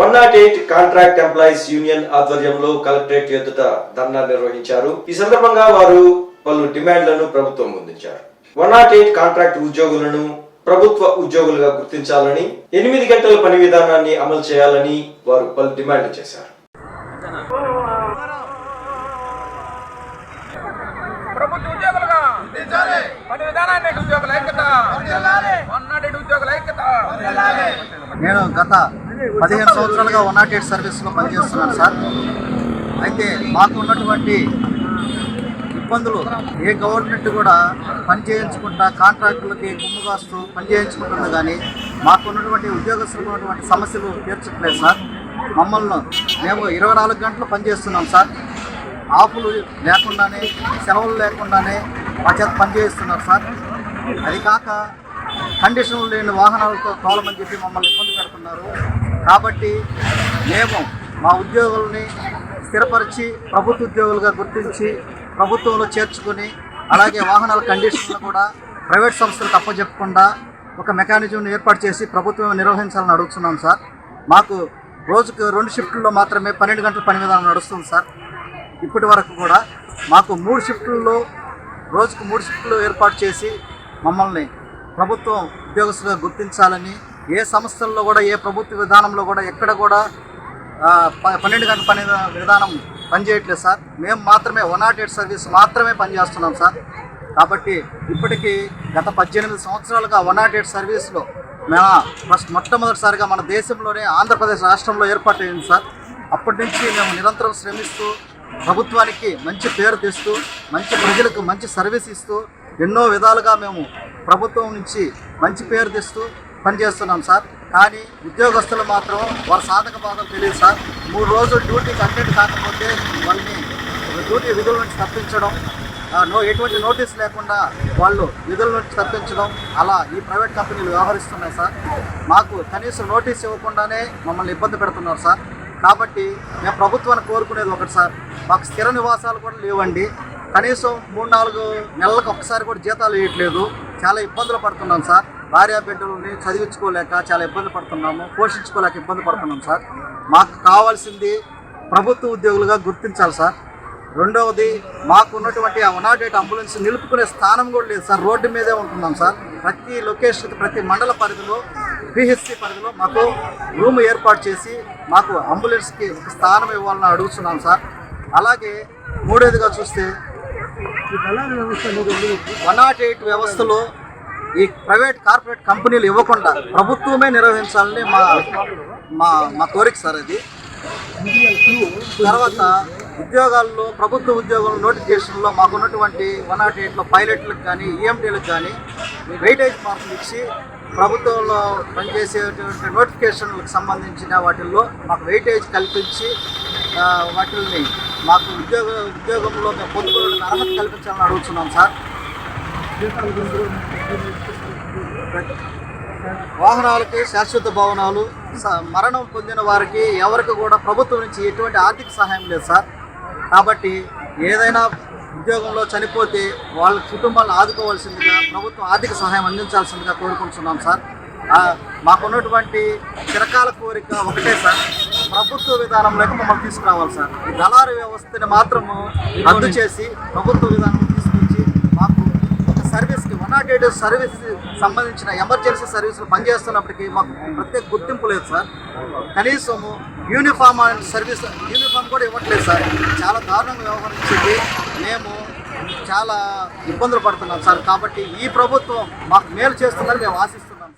One not eight contract employees union ఆధ్వర్యంలో collectorate ఎదుట ధర్నా నిర్వహించారు. ఈ సందర్భంగా వారు పలు డిమాండ్లను ప్రభుత్వం ముందుంచారు. వన్ నాట్ ఎయిట్ కాంట్రాక్ట్ ఉద్యోగులను ప్రభుత్వ ఉద్యోగులుగా గుర్తించాలని ఎనిమిది గంటల పని విధానాన్ని అమలు చేయాలని వారు పలు డిమాండ్లు చేశారు. నేను గత పదిహేను సంవత్సరాలుగా వన్ నాట్ ఎయిట్ సర్వీస్లో పనిచేస్తున్నాను సార్. అయితే మాకు ఉన్నటువంటి ఇబ్బందులు ఏ గవర్నమెంట్ కూడా పని చేయించుకుంటా కాంట్రాక్టులకి గుమ్ము కాస్తూ పని చేయించుకుంటుంది కానీ మాకు ఉన్నటువంటి ఉద్యోగస్తులకు ఉన్నటువంటి సమస్యలు తీర్చట్లేదు సార్. మమ్మల్ని మేము ఇరవై నాలుగు గంటలు పనిచేస్తున్నాం సార్. ఆపులు లేకుండానే సెలవులు లేకుండానే మా చేత పనిచేస్తున్నారు సార్. అది కాక కండిషన్లు లేని వాహనాలతో తోలమని చెప్పి మమ్మల్ని ఇబ్బంది పెడుతున్నారు. కాబట్టి మేము మా ఉద్యోగుల్ని స్థిరపరిచి ప్రభుత్వ ఉద్యోగులుగా గుర్తించి ప్రభుత్వంలో చేర్చుకుని అలాగే వాహనాల కండిషన్లు కూడా ప్రైవేట్ సంస్థలు తప్పజెప్పకుండా ఒక మెకానిజంను ఏర్పాటు చేసి ప్రభుత్వం నిర్వహించాలని అడుగుతున్నాం సార్. మాకు రోజుకు రెండు షిఫ్టుల్లో మాత్రమే పన్నెండు గంటల పని విధానం నడుస్తుంది సార్. ఇప్పటి వరకు కూడా మాకు మూడు షిఫ్టుల్లో రోజుకు మూడు షిఫ్టులు ఏర్పాటు చేసి మమ్మల్ని ప్రభుత్వం ఉద్యోగస్తులుగా గుర్తించాలని ఏ సంస్థల్లో కూడా ఏ ప్రభుత్వ విధానంలో కూడా ఎక్కడ కూడా ప- పన్నెండు గంటల పని విధానం పనిచేయట్లేదు సార్. మేము మాత్రమే వన్ నాట్ ఎయిట్ సర్వీస్ మాత్రమే పనిచేస్తున్నాం సార్. కాబట్టి ఇప్పటికీ గత పద్దెనిమిది సంవత్సరాలుగా వన్ నాట్ ఎయిట్ సర్వీస్లో మేము ఫస్ట్ మొట్టమొదటిసారిగా మన దేశంలోనే ఆంధ్రప్రదేశ్ రాష్ట్రంలో ఏర్పాటైంది సార్. అప్పటి నుంచి మేము నిరంతరం శ్రమిస్తూ ప్రభుత్వానికి మంచి పేరు తెస్తూ మంచి ప్రజలకు మంచి సర్వీస్ ఇస్తూ ఎన్నో విధాలుగా మేము ప్రభుత్వం నుంచి మంచి పేరు తెస్తూ పనిచేస్తున్నాం సార్. కానీ ఉద్యోగస్తులు మాత్రం వారి సాధక బాధలు తెలియదు సార్. మూడు రోజులు డ్యూటీకి అటెండ్ కాకపోతే వాళ్ళని డ్యూటీ విధుల నుంచి తప్పించడం నో ఎటువంటి నోటీస్ లేకుండా వాళ్ళు విధుల నుంచి తప్పించడం అలా ఈ ప్రైవేట్ కంపెనీలు వ్యవహరిస్తున్నాయి సార్. మాకు కనీసం నోటీస్ ఇవ్వకుండానే మమ్మల్ని ఇబ్బంది పెడుతున్నారు సార్. కాబట్టి మేము ప్రభుత్వాన్ని కోరుకునేది ఒకటి సార్. మాకు స్థిర నివాసాలు కూడా లేవండి. కనీసం మూడు నాలుగు నెలలకు ఒకసారి కూడా జీతాలు ఇవ్వట్లేదు. చాలా ఇబ్బందులు పడుతున్నాం సార్. భార్యా బిడ్డలని చదివించుకోలేక చాలా ఇబ్బంది పడుతున్నాము పోషించుకోలేక ఇబ్బంది పడుతున్నాం సార్. మాకు కావాల్సింది ప్రభుత్వ ఉద్యోగులుగా గుర్తించాలి సార్. రెండవది మాకు ఉన్నటువంటి ఆ వన్ అంబులెన్స్ నిలుపుకునే స్థానం కూడా లేదు సార్. రోడ్డు మీదే ఉంటున్నాం సార్. ప్రతి లొకేషన్ ప్రతి మండల పరిధిలో పిహెచ్సి పరిధిలో మాకు రూమ్ ఏర్పాటు చేసి మాకు అంబులెన్స్కి ఒక స్థానం ఇవ్వాలని అడుగుతున్నాం సార్. అలాగే మూడోదిగా చూస్తే వన్ నాట్ ఎయిట్ వ్యవస్థలో ఈ ప్రైవేట్ కార్పొరేట్ కంపెనీలు ఇవ్వకుండా ప్రభుత్వమే నిర్వహించాలని మా మా మా కోరిక సార్ అది. తర్వాత ఉద్యోగాల్లో ప్రభుత్వ ఉద్యోగాల నోటిఫికేషన్లో మాకున్నటువంటి వన్ నాట్ ఎయిట్లో పైలట్లకు కానీ ఈఎంటీలకు కానీ వెయిటేజ్ మార్కులు ఇచ్చి ప్రభుత్వంలో పనిచేసేటువంటి నోటిఫికేషన్లకు సంబంధించిన వాటిల్లో మాకు వెయిటేజ్ కల్పించి వాటిల్ని మాకు ఉద్యోగ ఉద్యోగంలో మేము పొందుకోవడానికి అర్హత కల్పించాలని అడుగుతున్నాం సార్. వాహనాలకి శాశ్వత భవనాలు స- మరణం పొందిన వారికి ఎవరికి కూడా ప్రభుత్వం నుంచి ఎటువంటి ఆర్థిక సహాయం లేదు సార్. కాబట్టి ఏదైనా ఉద్యోగంలో చనిపోతే వాళ్ళ కుటుంబాలను ఆదుకోవాల్సిందిగా ప్రభుత్వం ఆర్థిక సహాయం అందించాల్సిందిగా కోరుకుంటున్నాం సార్. మాకున్నటువంటి చిరకాల కోరిక ఒకటే సార్. ప్రభుత్వ విధానంలోకి మమ్మల్ని తీసుకురావాలి సార్. ఈ దళారు వ్యవస్థని మాత్రము రద్దు చేసి ప్రభుత్వ విధానం తీసుకు సర్వీస్కి సర్వీస్ సంబంధించిన ఎమర్జెన్సీ సర్వీసులు పనిచేస్తున్నప్పటికీ మాకు ప్రత్యేక గుర్తింపు లేదు సార్. కనీసము యూనిఫామ్ అండ్ సర్వీస్ యూనిఫామ్ కూడా ఇవ్వట్లేదు సార్. చాలా దారుణంగా వ్యవహరించింది. మేము చాలా ఇబ్బందులు పడుతున్నాం సార్. కాబట్టి ఈ ప్రభుత్వం మాకు మేలు చేస్తుందని మేము ఆశిస్తున్నాం.